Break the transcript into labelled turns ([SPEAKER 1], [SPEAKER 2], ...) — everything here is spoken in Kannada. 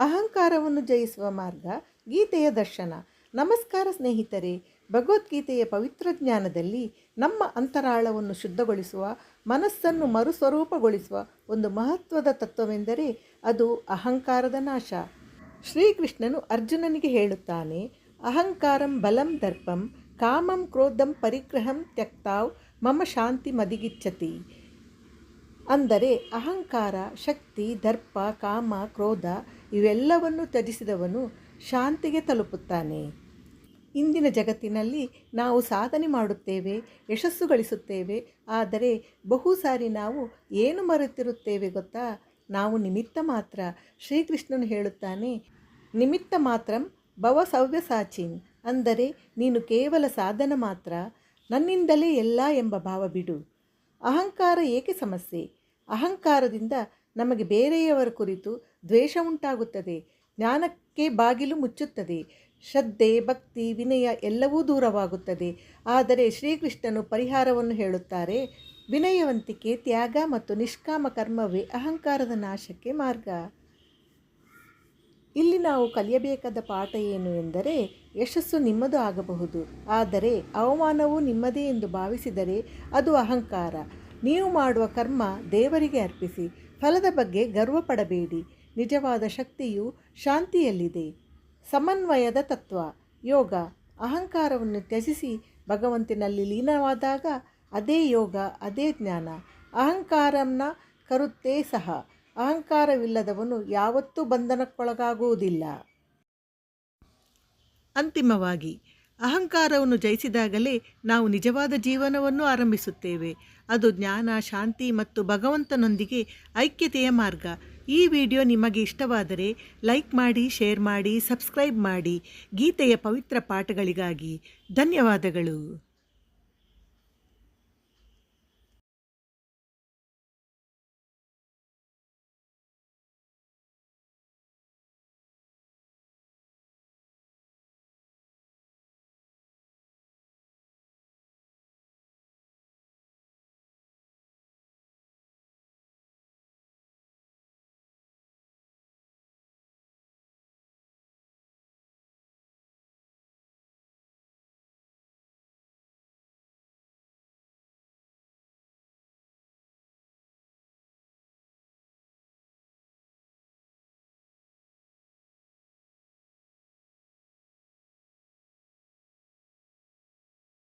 [SPEAKER 1] ಅಹಂಕಾರವನ್ನು ಜಯಿಸುವ ಮಾರ್ಗ ಗೀತೆಯ ದರ್ಶನ. ನಮಸ್ಕಾರ ಸ್ನೇಹಿತರೆ, ಭಗವದ್ಗೀತೆಯ ಪವಿತ್ರ ಜ್ಞಾನದಲ್ಲಿ ನಮ್ಮ ಅಂತರಾಳವನ್ನು ಶುದ್ಧಗೊಳಿಸುವ, ಮನಸ್ಸನ್ನು ಮರುಸ್ವರೂಪಗೊಳಿಸುವ ಒಂದು ಮಹತ್ವದ ತತ್ವವೆಂದರೆ ಅದು ಅಹಂಕಾರದ ನಾಶ. ಶ್ರೀಕೃಷ್ಣನು ಅರ್ಜುನನಿಗೆ ಹೇಳುತ್ತಾನೆ, ಅಹಂಕಾರಂ ಬಲಂ ದರ್ಪಂ, ಕಾಮಂ ಕ್ರೋಧಂ ಪರಿಗ್ರಹಂ ತ್ಯಕ್ತಾವ್, ಮಮ ಶಾಂತಿ ಮದಿಗಿಚ್ಚತಿ. ಅಂದರೆ ಅಹಂಕಾರ, ಶಕ್ತಿ, ದರ್ಪ, ಕಾಮ, ಕ್ರೋಧ ಇವೆಲ್ಲವನ್ನು ತ್ಯಜಿಸಿದವನು ಶಾಂತಿಗೆ ತಲುಪುತ್ತಾನೆ. ಇಂದಿನ ಜಗತ್ತಿನಲ್ಲಿ ನಾವು ಸಾಧನೆ ಮಾಡುತ್ತೇವೆ, ಯಶಸ್ಸು ಗಳಿಸುತ್ತೇವೆ, ಆದರೆ ಬಹು ಸಾರಿ ನಾವು ಏನು ಮರೆತಿರುತ್ತೇವೆ ಗೊತ್ತಾ? ನಾವು ನಿಮಿತ್ತ ಮಾತ್ರ ಶ್ರೀಕೃಷ್ಣನು ಹೇಳುತ್ತಾನೆ, ನಿಮಿತ್ತ ಮಾತ್ರಂ ಭವ ಸವ್ಯಸಾಚಿನ್ ಅಂದರೆ ನೀನು ಕೇವಲ ಸಾಧನ ಮಾತ್ರ, ನನ್ನಿಂದಲೇ ಎಲ್ಲ ಎಂಬ ಭಾವ ಬಿಡು. ಅಹಂಕಾರ ಏಕೆ ಸಮಸ್ಯೆ? ಅಹಂಕಾರದಿಂದ ನಮಗೆ ಬೇರೆಯವರ ಕುರಿತು ದ್ವೇಷ ಉಂಟಾಗುತ್ತದೆ, ಜ್ಞಾನಕ್ಕೆ ಬಾಗಿಲು ಮುಚ್ಚುತ್ತದೆ, ಶ್ರದ್ಧೆ, ಭಕ್ತಿ, ವಿನಯ ಎಲ್ಲವೂ ದೂರವಾಗುತ್ತದೆ. ಆದರೆ ಶ್ರೀಕೃಷ್ಣನು ಪರಿಹಾರವನ್ನು ಹೇಳುತ್ತಾರೆ, ವಿನಯವಂತಿಕೆ, ತ್ಯಾಗ ಮತ್ತು ನಿಷ್ಕಾಮ ಕರ್ಮವೇ ಅಹಂಕಾರದ ನಾಶಕ್ಕೆ ಮಾರ್ಗ. ಇಲ್ಲಿ ನಾವು ಕಲಿಯಬೇಕಾದ ಪಾಠ ಏನು ಎಂದರೆ, ಯಶಸ್ಸು ನಿಮ್ಮದು ಆಗಬಹುದು, ಆದರೆ ಅವಮಾನವು ನಿಮ್ಮದೇ ಎಂದು ಭಾವಿಸಿದರೆ ಅದು ಅಹಂಕಾರ. ನೀವು ಮಾಡುವ ಕರ್ಮ ದೇವರಿಗೆ ಅರ್ಪಿಸಿ, ಫಲದ ಬಗ್ಗೆ ಗರ್ವ ಪಡಬೇಡಿ ನಿಜವಾದ ಶಕ್ತಿಯು ಶಾಂತಿಯಲ್ಲಿದೆ. ಸಮನ್ವಯದ ತತ್ವ. ಯೋಗ. ಅಹಂಕಾರವನ್ನು ತ್ಯಜಿಸಿ ಭಗವಂತನಲ್ಲಿ ಲೀನವಾದಾಗ ಅದೇ ಯೋಗ, ಅದೇ ಜ್ಞಾನ. ಅಹಂಕಾರನ ಕರುತ್ತೇ ಸಹ. ಅಹಂಕಾರವಿಲ್ಲದವನು ಯಾವತ್ತೂ ಬಂಧನಕ್ಕೊಳಗಾಗುವುದಿಲ್ಲ. ಅಂತಿಮವಾಗಿ ಅಹಂಕಾರವನ್ನು ಜಯಿಸಿದಾಗಲೇ ನಾವು ನಿಜವಾದ ಜೀವನವನ್ನು ಆರಂಭಿಸುತ್ತೇವೆ. ಅದು ಜ್ಞಾನ, ಶಾಂತಿ ಮತ್ತು ಭಗವಂತನೊಂದಿಗೆ ಐಕ್ಯತೆಯ ಮಾರ್ಗ. ಈ ವಿಡಿಯೋ ನಿಮಗೆ ಇಷ್ಟವಾದರೆ ಲೈಕ್ ಮಾಡಿ, ಶೇರ್ ಮಾಡಿ, ಸಬ್ಸ್ಕ್ರೈಬ್ ಮಾಡಿ ಗೀತೆಯ ಪವಿತ್ರ ಪಾಠಗಳಿಗಾಗಿ. ಧನ್ಯವಾದಗಳು.